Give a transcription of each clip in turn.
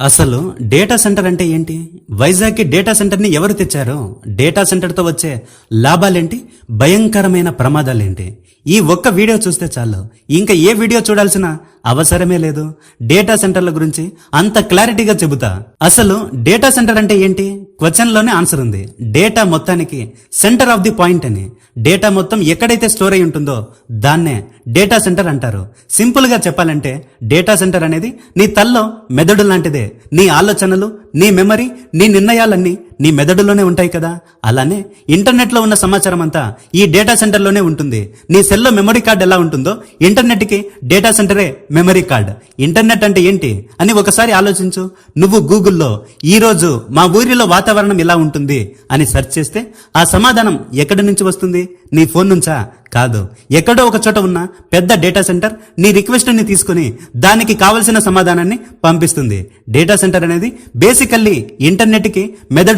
అసలు data centre అంటే ఏంటి? వైజాగ్కి డేటా సెంటర్ని ఎవరు తెచ్చారు? డేటా సెంటర్తో వచ్చే లాభాలేంటి? భయంకరమైన ప్రమాదాలేంటి? ఈ ఒక్క వీడియో చూస్తే చాలు. ఇంకా ఏ వీడియో చూడాల్సిన అవసరమే లేదు. డేటా సెంటర్ల గురించి అంత క్లారిటీగా చెబుతా. అసలు డేటా సెంటర్ అంటే ఏంటి? క్వశ్చన్లోనే ఆన్సర్ ఉంది. డేటా మొత్తానికి సెంటర్ ఆఫ్ ది పాయింట్ అని. డేటా మొత్తం ఎక్కడైతే స్టోర్ అయి ఉంటుందో దాన్నే డేటా సెంటర్ అంటారు. సింపుల్గా చెప్పాలంటే డేటా సెంటర్ అనేది నీ తల్లో మెదడు లాంటిదే. నీ ఆలోచనలు నీ మెమరీ నీ నిర్ణయాలన్నీ నీ మెదడులోనే ఉంటాయి కదా? అలానే ఇంటర్నెట్లో ఉన్న సమాచారం అంతా ఈ డేటా సెంటర్లోనే ఉంటుంది. నీ సెల్లో మెమరీ కార్డ్ ఎలా ఉంటుందో ఇంటర్నెట్కి డేటా సెంటరే మెమరీ కార్డ్. ఇంటర్నెట్ అంటే ఏంటి అని ఒకసారి ఆలోచించు. నువ్వు గూగుల్లో ఈ రోజు మా ఊరిలో వాతావరణం ఎలా ఉంటుంది అని సెర్చ్ చేస్తే ఆ సమాధానం ఎక్కడి నుంచి వస్తుంది? నీ ఫోన్ నుంచా? కాదు. ఎక్కడో ఒక చోట ఉన్న పెద్ద డేటా సెంటర్ నీ రిక్వెస్ట్ని తీసుకుని దానికి కావలసిన సమాధానాన్ని పంపిస్తుంది. డేటా సెంటర్ అనేది బేసికల్లీ ఇంటర్నెట్కి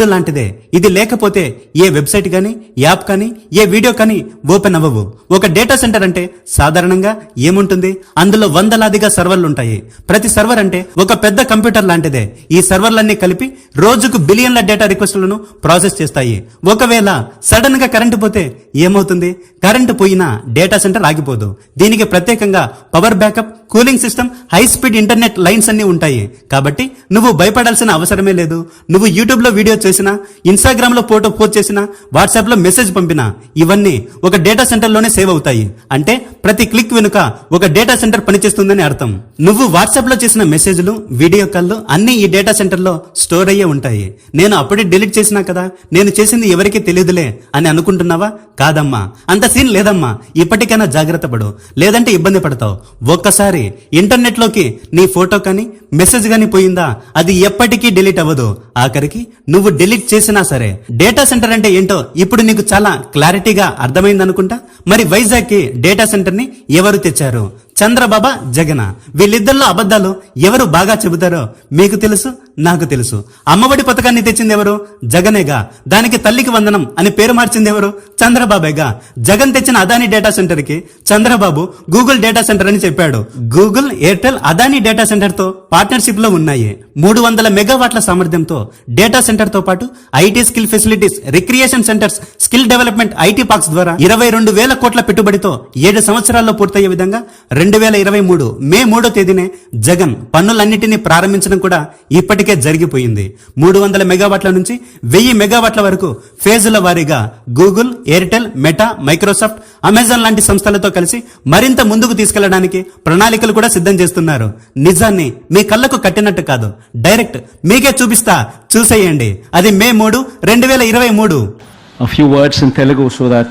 మెదడు లాంటిదే. ఇది లేకపోతే ఏ వెబ్సైట్ కానీ యాప్ కానీ ఏ వీడియో కానీ ఓపెన్ అవ్వవు. ఒక డేటా సెంటర్ అంటే సాధారణంగా ఏముంటుంది? అందులో వందలాదిగా సర్వర్లు ఉంటాయి ప్రతి సర్వర్ అంటే ఒక పెద్ద కంప్యూటర్ లాంటిదే. ఈ సర్వర్లన్నీ కలిపి రోజుకు బిలియన్ల డేటా రిక్వెస్ట్లను ప్రాసెస్ చేస్తాయి. ఒకవేళ సడన్గా కరెంటు పోతే ఏమవుతుంది? కరెంటు పోయినా డేటా సెంటర్ ఆగిపోదు. దీనికి ప్రత్యేకంగా power backup cooling system high speed internet lines అన్ని ఉంటాయి. కాబట్టి నువ్వు భయపడాల్సిన అవసరమే లేదు. నువ్వు యూట్యూబ్లో వీడియో చేసినా ఇన్స్టాగ్రామ్లో ఫోటో పోస్ట్ చేసినా వాట్సాప్లో మెసేజ్ పంపినా ఇవన్నీ ఒక డేటా సెంటర్లోనే సేవ్ అవుతాయి. అంటే ప్రతి క్లిక్ వెనుక ఒక డేటా సెంటర్ పనిచేస్తుందని అర్థం. నువ్వు వాట్సాప్లో చేసిన మెసేజ్లు వీడియో కాల్లు అన్ని ఈ డేటా సెంటర్లో స్టోర్ అయ్యే ఉంటాయి. నేను అప్పుడే డిలీట్ చేసినా కదా నేను చేసింది ఎవరికీ తెలియదులే అని అనుకుంటున్నావా? కాదమ్మా. అంత సీన్ లేదమ్మా. ఇప్పటికైనా జాగ్రత్త పడు. లేదంటే ఇబ్బంది పడతావు. ఒక్కసారి ఇంటర్నెట్లోకి నీ ఫోటో కానీ మెసేజ్ కానీ పోయిందా అది ఎప్పటికీ డిలీట్ అవ్వదు. ఆఖరికి నువ్వు డిలీట్ చేసినా సరే. డేటా సెంటర్ అంటే ఏంటో ఇప్పుడు నీకు చాలా క్లారిటీగా అర్థమైంది అనుకుంటా మరి వైజాగ్కి డేటా సెంటర్ ని ఎవరు తెచ్చారు? చంద్రబాబా జగన? వీళ్ళిద్దరిలో అబద్ధాలు ఎవరు బాగా చెబుతారో మీకు తెలుసు? నాకు తెలుసు. అమ్మఒడి పథకాన్ని తెచ్చింది ఎవరు? జగనేగా. దానికి తల్లికి వందనం అని పేరు మార్చింది ఎవరు? చంద్రబాబేగా. జగన్ తెచ్చిన అదాని డేటా సెంటర్కి చంద్రబాబు గూగుల్ డేటా సెంటర్ అని చెప్పాడు. గూగుల్ ఎయిర్టెల్ అదాని డేటా సెంటర్తో పార్ట్నర్షిప్లో ఉన్నాయి. మూడు వందల మెగావాట్ల సామర్థ్యంతో డేటా సెంటర్తో పాటు IT skill facilities recreation centres skill development IT parks ద్వారా ఇరవై రెండు వేల కోట్ల పెట్టుబడితో ఏడు సంవత్సరాల్లో పూర్తయ్యే విధంగా రెండు వేల ఇరవై మూడు మే మూడో తేదీనే జగన్ పన్నులన్నింటినీ ప్రారంభించడం కూడా ఇప్పటికే జరిగిపోయింది. మూడు వందల మెగావాట్ల నుంచి వెయ్యి మెగావాట్ల వరకు ఫేజుల వారీగా Google Airtel Meta Microsoft Amazon లాంటి సంస్థలతో కలిసి మరింత ముందుకు తీసుకెళ్ళడానికి ప్రణాళికలు కూడా సిద్ధం చేస్తున్నారు. నిజాన్ని మీ కళ్ళకు కట్టినట్టు కాదు. డైరెక్ట్ మీకే చూపిస్తా. చూసేయండి. అది మే మూడు రెండు వేల ఇరవై మూడు. A few words in Telugu so that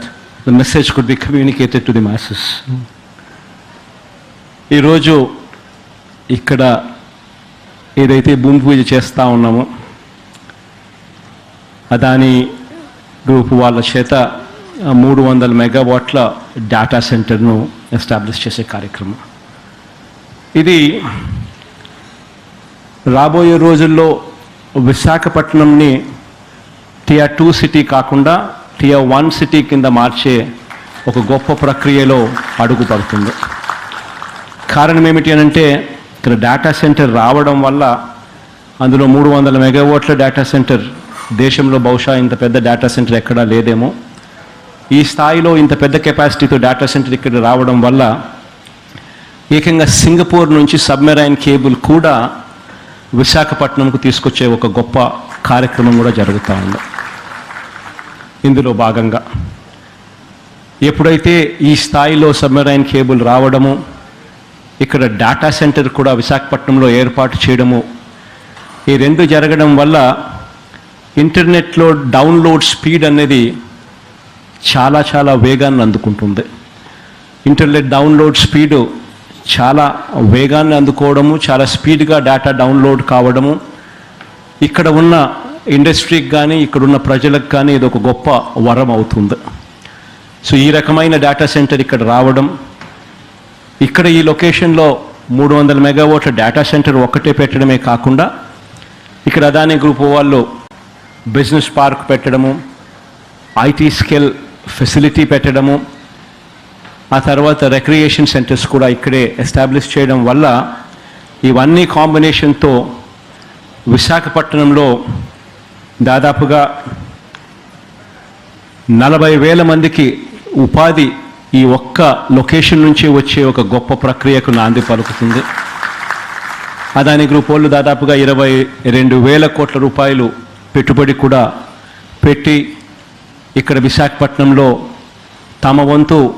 the message could be communicated to the masses. ఈరోజు ఇక్కడ ఏదైతే భూమి పూజ చేస్తూ ఉన్నామో అదాని గ్రూప్ వాళ్ళ చేత మూడు వందల మెగావాట్ల డేటా సెంటర్ను ఎస్టాబ్లిష్ చేసే కార్యక్రమం. ఇది రాబోయే రోజుల్లో విశాఖపట్నంని టిఆర్ టూ సిటీ కాకుండా టియా వన్ సిటీ కింద మార్చే ఒక గొప్ప ప్రక్రియలో అడుగుపడుతుంది. కారణం ఏమిటి అని అంటే ఇక్కడ డేటా సెంటర్ రావడం వల్ల అందులో మూడు వందల మెగావోట్ల డేటా సెంటర్ దేశంలో బహుశా ఇంత పెద్ద డేటా సెంటర్ ఎక్కడా లేదేమో. ఈ స్థాయిలో ఇంత పెద్ద కెపాసిటీతో డేటా సెంటర్ ఇక్కడ రావడం వల్ల ఏకంగా సింగపూర్ నుంచి సబ్మెరైన్ కేబుల్ కూడా విశాఖపట్నంకు తీసుకొచ్చే ఒక గొప్ప కార్యక్రమం కూడా జరుగుతూ ఉంది. ఇందులో భాగంగా ఎప్పుడైతే ఈ స్థాయిలో సబ్మెరైన్ కేబుల్ రావడము ఇక్కడ డేటా సెంటర్ కూడా విశాఖపట్నంలో ఏర్పాటు చేయడము. ఈ రెండు జరగడం వల్ల ఇంటర్నెట్లో డౌన్లోడ్ స్పీడ్ అనేది చాలా చాలా వేగాన్ని అందుకుంటుంది. ఇంటర్నెట్ డౌన్లోడ్ స్పీడు చాలా వేగాన్ని అందుకోవడము చాలా స్పీడ్గా డేటా డౌన్లోడ్ కావడము. ఇక్కడ ఉన్న ఇండస్ట్రీకి కానీ ఇక్కడ ఉన్న ప్రజలకు కానీ ఇది ఒక గొప్ప వరం అవుతుంది. సో ఈ రకమైన డేటా సెంటర్ ఇక్కడ రావడం ఇక్కడ ఈ లొకేషన్లో మూడు వందల మెగావాట్ల డేటా సెంటర్ ఒక్కటే పెట్టడమే కాకుండా ఇక్కడ అదానీ గ్రూప్ వాళ్ళు బిజినెస్ పార్క్ పెట్టడము ఐటీ స్కిల్ ఫెసిలిటీ పెట్టడము ఆ తర్వాత రిక్రియేషన్ సెంటర్స్ కూడా ఇక్కడే ఎస్టాబ్లిష్ చేయడం వల్ల ఇవన్నీ కాంబినేషన్తో విశాఖపట్నంలో దాదాపుగా నలభై వేల మందికి ఉపాధి ఈ ఒక్క లొకేషన్ నుంచి వచ్చే ఒక గొప్ప ప్రక్రియకు నాంది పలుకుతుంది. అదాని గ్రూప్ వాళ్ళు దాదాపుగా ఇరవై రెండు వేల కోట్ల రూపాయలు పెట్టుబడి కూడా పెట్టి ఇక్కడ విశాఖపట్నంలో తమ వంతు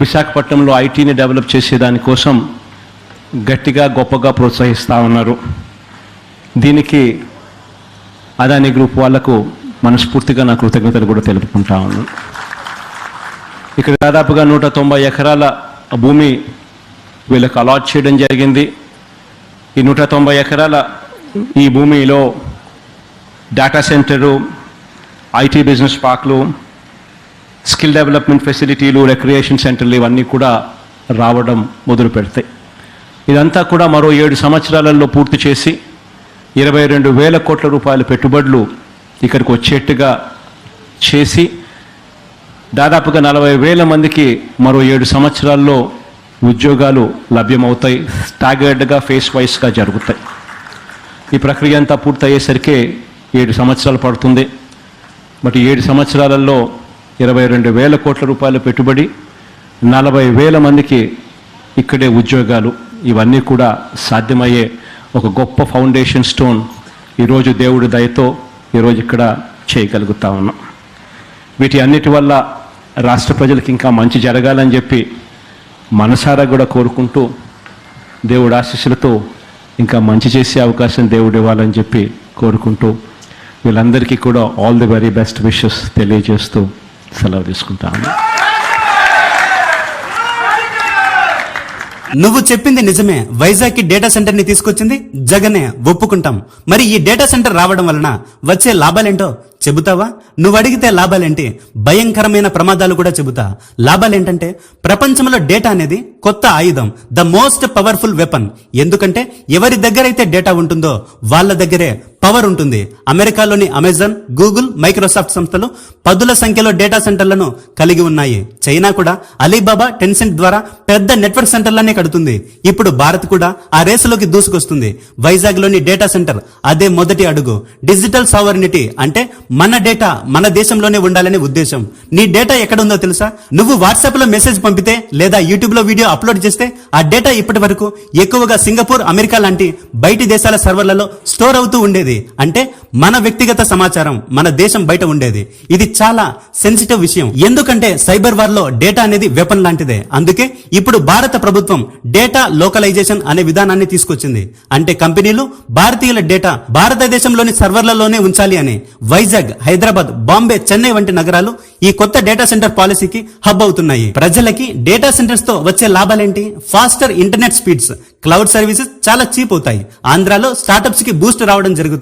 విశాఖపట్నంలో ఐటీని డెవలప్ చేసేదానికోసం గట్టిగా గొప్పగా ప్రోత్సహిస్తూ ఉన్నారు. దీనికి అదాని గ్రూప్ వాళ్ళకు మనస్ఫూర్తిగా నా కృతజ్ఞతలు కూడా తెలుపుకుంటా ఉన్నాను. ఇక్కడ దాదాపుగా నూట తొంభై ఎకరాల భూమి వీళ్ళకి అలాట్ చేయడం జరిగింది. ఈ నూట తొంభై ఎకరాల ఈ భూమిలో డేటా సెంటరు ఐటీ బిజినెస్ పార్క్లు స్కిల్ డెవలప్మెంట్ ఫెసిలిటీలు రిక్రియేషన్ సెంటర్లు ఇవన్నీ కూడా రావడం మొదలు పెడతాయి ఇదంతా కూడా మరో ఏడు సంవత్సరాలలో పూర్తి చేసి ఇరవై రెండు వేల కోట్ల రూపాయల పెట్టుబడులు ఇక్కడికి వచ్చేట్టుగా చేసి దాదాపుగా నలభై వేల మందికి మరో ఏడు సంవత్సరాల్లో ఉద్యోగాలు లభ్యమవుతాయి. స్టాగర్డ్గా ఫేస్ వైస్గా జరుగుతాయి. ఈ ప్రక్రియ అంతా పూర్తయ్యేసరికి ఏడు సంవత్సరాలు పడుతుంది. బట్ ఏడు సంవత్సరాలలో ఇరవై రెండు వేల కోట్ల రూపాయల పెట్టుబడి నలభై వేల మందికి ఇక్కడే ఉద్యోగాలు. ఇవన్నీ కూడా సాధ్యమయ్యే ఒక గొప్ప ఫౌండేషన్ స్టోన్ ఈరోజు దేవుడి దయతో ఈరోజు ఇక్కడ చేయగలుగుతా ఉన్నాం. వీటి అన్నిటి వల్ల రాష్ట్ర ప్రజలకు ఇంకా మంచి జరగాలని చెప్పి మనసారా కూడా కోరుకుంటూ దేవుడు ఆశీస్సులతో ఇంకా మంచి చేసే అవకాశం దేవుడు ఇవ్వాలని చెప్పి కోరుకుంటూ వీళ్ళందరికీ కూడా all the very best wishes తెలియజేస్తూ సెలవు తీసుకుంటాను. నువ్వు చెప్పింది నిజమే. వైజాగ్కి డేటా సెంటర్ని తీసుకొచ్చింది జగనే. ఒప్పుకుంటాం. మరి ఈ డేటా సెంటర్ రావడం వలన వచ్చే లాభాలేంటో చెబుతావా? నువ్వు అడిగితే లాభాలేంటి? భయంకరమైన ప్రమాదాలు కూడా చెబుతా. లాభాలేంటంటే ప్రపంచంలో డేటా అనేది కొత్త ఆయుధం. ద మోస్ట్ పవర్ఫుల్ వెపన్ ఎందుకంటే ఎవరి దగ్గరైతే డేటా ఉంటుందో వాళ్ళ దగ్గరే పవర్ ఉంటుంది. అమెరికాలోని అమెజాన్ గూగుల్ మైక్రోసాఫ్ట్ సంస్థలు పదుల సంఖ్యలో డేటా సెంటర్లను కలిగి ఉన్నాయి. చైనా కూడా అలీబాబా టెన్సెంట్ ద్వారా పెద్ద నెట్వర్క్ సెంటర్లనే కడుతుంది. ఇప్పుడు భారత్ కూడా ఆ రేసులోకి దూసుకొస్తుంది. వైజాగ్లోని డేటా సెంటర్ అదే మొదటి అడుగు. డిజిటల్ సావర్నిటీ అంటే మన డేటా మన దేశంలోనే ఉండాలనే ఉద్దేశం. నీ డేటా ఎక్కడ ఉందో తెలుసా? నువ్వు వాట్సాప్లో మెసేజ్ పంపితే లేదా యూట్యూబ్లో వీడియో అప్లోడ్ చేస్తే ఆ డేటా ఇప్పటి వరకు ఎక్కువగా సింగపూర్ అమెరికా లాంటి బయటి దేశాల సర్వర్లలో స్టోర్ అవుతూ ఉండేది. అంటే మన వ్యక్తిగత సమాచారం మన దేశం బయట ఉండేది. ఇది చాలా సెన్సిటివ్ విషయం. ఎందుకంటే సైబర్ వార్లో డేటా అనేది వెపన్ లాంటిదే. అందుకే ఇప్పుడు భారత ప్రభుత్వం డేటా లోకలైజేషన్ అనే విధానాన్ని తీసుకొచ్చింది. అంటే కంపెనీలు భారతీయుల డేటా భారతదేశంలోని సర్వర్లలోనే ఉంచాలి అని వైజాగ్ హైదరాబాద్ బాంబే చెన్నై వంటి నగరాలు ఈ కొత్త డేటా సెంటర్ పాలసీకి హబ్ అవుతున్నాయి. ప్రజలకి డేటా సెంటర్స్తో వచ్చే లాభాలేంటి? Faster internet speeds cloud services చాలా చీప్ అవుతాయి. ఆంధ్రాలో స్టార్టప్స్కి బూస్ట్ రావడం జరుగుతుంది.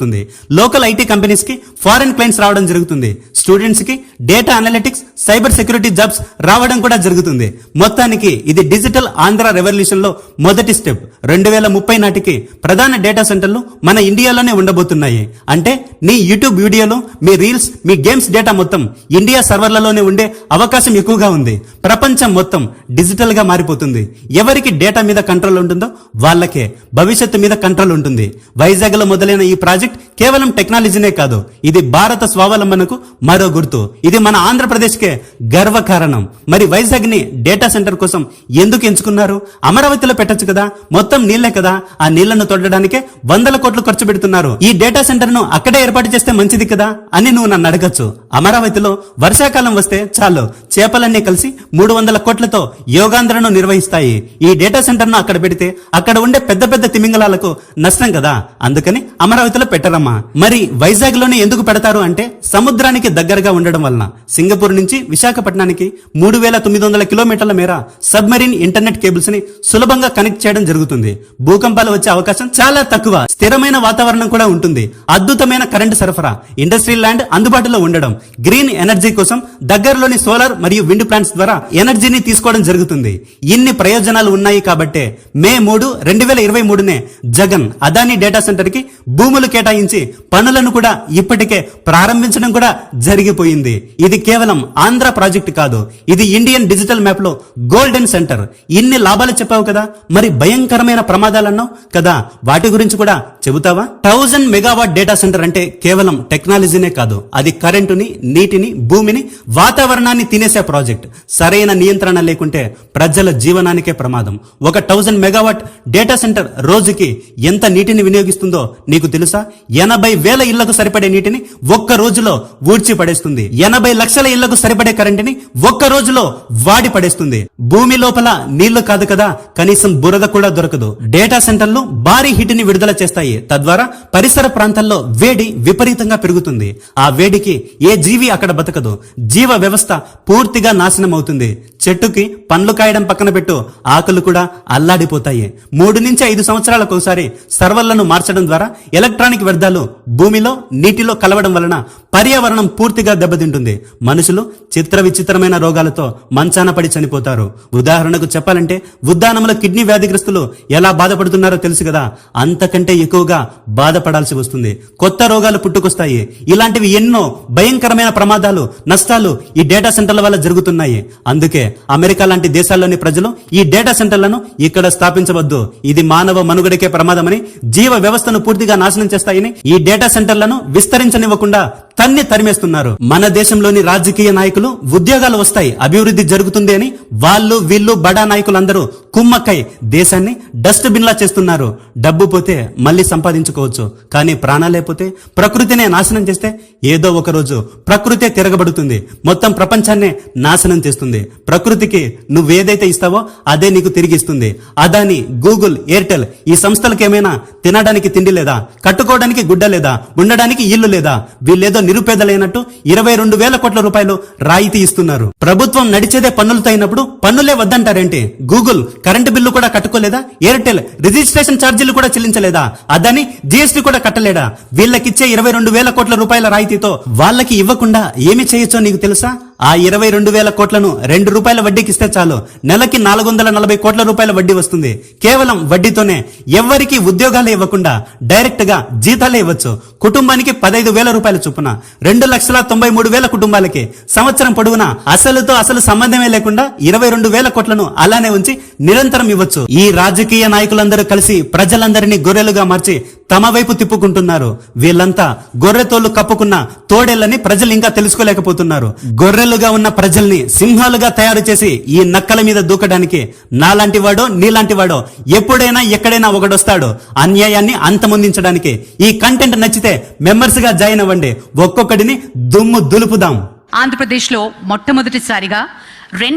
లోకల్ ఐటీ కంపెనీస్కి ఫారెన్ క్లయింట్స్ రావడం జరుగుతుంది. స్టూడెంట్స్కి data analytics cyber security jobs రావడం కూడా జరుగుతుంది. మొత్తానికి ఇది డిజిటల్ ఆంధ్ర రెవల్యూషన్లో మొదటి స్టెప్ రెండు వేల ముప్పై నాటికి ప్రధాన డేటా సెంటర్లు మన ఇండియాలోనే ఉండబోతున్నాయి. అంటే నీ యూట్యూబ్ వీడియోలు మీ రీల్స్ మీ గేమ్స్ డేటా మొత్తం ఇండియా సర్వర్లలోనే ఉండే అవకాశం ఎక్కువగా ఉంది. ప్రపంచం మొత్తం డిజిటల్గా మారిపోతుంది. ఎవరికి డేటా మీద కంట్రోల్ ఉంటుందో వాళ్ళకే భవిష్యత్తు మీద కంట్రోల్ ఉంటుంది. వైజాగ్లో మొదలైన ఈ ప్రాజెక్ట్ కేవలం టెక్నాలజీనే కాదు. ఇది భారత స్వావలంబనకు మరో గుర్తు. ఇది మన ఆంధ్రప్రదేశ్కే గర్వ గర్వకారణం మరి వైజాగ్ని డేటా సెంటర్ కోసం ఎందుకు ఎంచుకున్నారు? అమరావతిలో పెట్టొచ్చు కదా? మొత్తం నీళ్ళే కదా? ఆ నీళ్ళను తొడడానికే వందల కోట్లు ఖర్చు పెడుతున్నారు. ఈ డేటా సెంటర్ను అక్కడే ఏర్పాటు చేస్తే మంచిది కదా? అని నువ్వు నన్ను అడగచ్చు. అమరావతిలో వర్షాకాలం వస్తే చాలు. చేపలన్నీ కలిసి మూడు వందల కోట్లతో యోగాంధ్రను నిర్వహిస్తాయి. ఈ డేటా సెంటర్ను అక్కడ పెడితే అక్కడ ఉండే పెద్ద పెద్ద తిమింగలాలకు నష్టం కదా? అందుకని అమరావతిలో పెట్టరమ్మా మరి వైజాగ్లోనే ఎందుకు పెడతారు అంటే సముద్రానికి దగ్గరగా ఉండడం వలన. సింగపూర్ నుంచి విశాఖపట్నానికి మూడు వేల తొమ్మిది వందల కిలోమీటర్ల మేర సబ్మెరీన్ ఇంటర్నెట్ కేబుల్స్ని సులభంగా కనెక్ట్ చేయడం జరుగుతుంది. భూకంపాలు వచ్చే అవకాశం చాలా తక్కువ. స్థిరమైన వాతావరణం కూడా ఉంటుంది. అద్భుతమైన కరెంటు సరఫరా ఇండస్ట్రీ ల్యాండ్ అందుబాటులో ఉండడం గ్రీన్ ఎనర్జీ కోసం దగ్గరలోని సోలార్ మరియు విండ్ ప్లాంట్స్ ద్వారా ఎనర్జీని తీసుకోవడం జరుగుతుంది. ఇన్ని ప్రయోజనాలు ఉన్నాయి కాబట్టే మే మూడు రెండు వేల ఇరవై మూడునే జగన్ అదానీ డేటా సెంటర్కి భూములు కేటాయించి పనులను కూడా ఇప్పటికే ప్రారంభించడం కూడా జరిగిపోయింది. ఇది కేవలం ఆంధ్ర ప్రాజెక్ట్ కాదు. ఇది ఇండియన్ డిజిటల్ మ్యాప్లో గోల్డెన్ సెంటర్. ఇన్ని లాభాలు చెప్పావు కదా? మరి భయంకరమైన ప్రమాదాలు అన్నావు కదా? వాటి గురించి కూడా చెబుతావా? థౌజండ్ మెగావాట్ డేటా సెంటర్ అంటే కేవలం టెక్నాలజీనే కాదు. అది కరెంటుని నీటిని భూమిని వాతావరణాన్ని తినేసే ప్రాజెక్ట్. సరైన నియంత్రణ లేకుంటే ప్రజల జీవనానికే ప్రమాదం. ఒక థౌజండ్ మెగావాట్ డేటా సెంటర్ రోజుకి ఎంత నీటిని వినియోగిస్తుందో నీకు తెలుసా? ఎనభై వేల ఇళ్ళకు సరిపడే నీటిని ఒక్క రోజులో ఊడ్చి పడేస్తుంది. ఎనభై లక్షల ఇళ్ళకు సరిపడే కరెంటుని ఒక్క రోజులో వాడి పడేస్తుంది. భూమి లోపల నీళ్ళు కాదు కదా కనీసం బురద కూడా దొరకదు. డేటా సెంటర్లు భారీ హిట్ని విడుదల చేస్తాయి. తద్వారా పరిసర ప్రాంతాల్లో వేడి విపరీతంగా పెరుగుతుంది. ఆ వేడికి ఏ జీవి అక్కడ బతకదు. జీవ వ్యవస్థ పూర్తిగా నాశనం అవుతుంది చెట్టుకి పండ్లు కాయడం పక్కన పెట్టు. ఆకులు కూడా అల్లాడిపోతాయి. మూడు నుంచి ఐదు సంవత్సరాలకు ఒకసారి సర్వర్లను మార్చడం ద్వారా ఎలక్ట్రానిక్ వ్యర్థాలు భూమిలో నీటిలో కలవడం వలన పర్యావరణం పూర్తిగా దెబ్బతింటుంది. మనుషులు చిత్ర విచిత్రమైన రోగాలతో మంచాన పడి చనిపోతారు. ఉదాహరణకు చెప్పాలంటే ఉద్దానంలో కిడ్నీ వ్యాధిగ్రస్తులు ఎలా బాధపడుతున్నారో తెలుసు కదా. అంతకంటే ఎక్కువగా బాధపడాల్సి వస్తుంది. కొత్త రోగాలు పుట్టుకొస్తాయి. ఇలాంటివి ఎన్నో భయంకరమైన ప్రమాదాలు నష్టాలు ఈ డేటా సెంటర్ల వల్ల జరుగుతున్నాయి. అందుకే అమెరికా లాంటి దేశాల్లోని ప్రజలు ఈ డేటా సెంటర్లను ఇక్కడ స్థాపించవద్దు. ఇది మానవ మనుగడకే ప్రమాదమని జీవ వ్యవస్థను పూర్తిగా నాశనం చేస్తాయని ఈ డేటా సెంటర్లను విస్తరించనివ్వకుండా తన్ని తరిమేస్తున్నారు. మన దేశంలోని రాజకీయ నాయకులు ఉద్యోగాలు వస్తాయి అభివృద్ధి జరుగుతుంది అని వాళ్ళు వీళ్ళు బడా నాయకులందరూ కుమ్మక్కై దేశాన్ని డస్ట్ బిన్లా చేస్తున్నారు. డబ్బు పోతే మళ్ళీ సంపాదించుకోవచ్చు. కానీ ప్రాణాలేపోతే ప్రకృతినే నాశనం చేస్తే ఏదో ఒక రోజు ప్రకృతే తిరగబడుతుంది. మొత్తం ప్రపంచాన్నే నాశనం చేస్తుంది. ప్రకృతికి నువ్వేదైతే ఇస్తావో అదే నీకు తిరిగి ఇస్తుంది. అదాని గూగుల్ ఎయిర్టెల్ ఈ సంస్థలకు ఏమైనా తినడానికి తిండి లేదా? కట్టుకోవడానికి గుడ్డ లేదా? ఉండడానికి ఇల్లు లేదా? వీళ్ళేదో నిరుపేదలైనట్టు ఇరవై రెండు వేల కోట్ల రూపాయలు రాయితీ ఇస్తున్నారు. ప్రభుత్వం నడిచేదే పన్నులతో అయినప్పుడు పన్నులే వద్దంటారేంటి? గూగుల్ కరెంటు బిల్లు కూడా కట్టుకోలేదా? ఎయిర్టెల్ రిజిస్ట్రేషన్ ఛార్జీలు కూడా చెల్లించలేదా? అదని జీఎస్టీ కూడా కట్టలేడా? వీళ్ళకిచ్చే ఇరవై రెండు వేల కోట్ల రూపాయల రాయితీతో వాళ్ళకి ఇవ్వకుండా ఏమి చేయొచ్చో నీకు తెలుసా? ఆ ఇరవై రెండు వేల కోట్లను రెండు రూపాయల వడ్డీకి ఇస్తే చాలు. నెలకి నాలుగు వందల నలభై కోట్ల రూపాయల వడ్డీ వస్తుంది. కేవలం వడ్డీతోనే ఎవ్వరికి ఉద్యోగాలు ఇవ్వకుండా డైరెక్ట్గా జీతాలే ఇవ్వచ్చు. కుటుంబానికి పదైదు వేల రూపాయల చొప్పున. రెండు లక్షల తొంభై మూడు వేల కుటుంబాలకి సంవత్సరం పొడవునా అసలుతో అసలు సంబంధమే లేకుండా ఇరవై రెండు వేల కోట్లను అలానే ఉంచి నిరంతరం ఇవ్వచ్చు. ఈ రాజకీయ నాయకులందరూ కలిసి ప్రజలందరినీ గొర్రెలుగా మార్చి తమ వైపు తిప్పుకుంటున్నారు. వీళ్ళంతా గొర్రెతోళ్ళు కప్పుకున్న తోడేళ్ళని ప్రజలు ఇంకా తెలుసుకోలేకపోతున్నారు. గొర్రెలుగా ఉన్న ప్రజల్ని సింహాలుగా తయారు చేసి ఈ నక్కల మీద దూకడానికి నాలాంటి వాడో నీలాంటి వాడో ఎప్పుడైనా ఎక్కడైనా ఒకడొస్తాడు. అన్యాయాన్ని అంతమొందించడానికి ఈ కంటెంట్ నచ్చితే మెంబర్స్గా జాయిన్ అవ్వండి. ఒక్కొక్కడిని దుమ్ము దులుపుదాం. ఆంధ్రప్రదేశ్లో మొట్టమొదటిసారిగా రెండు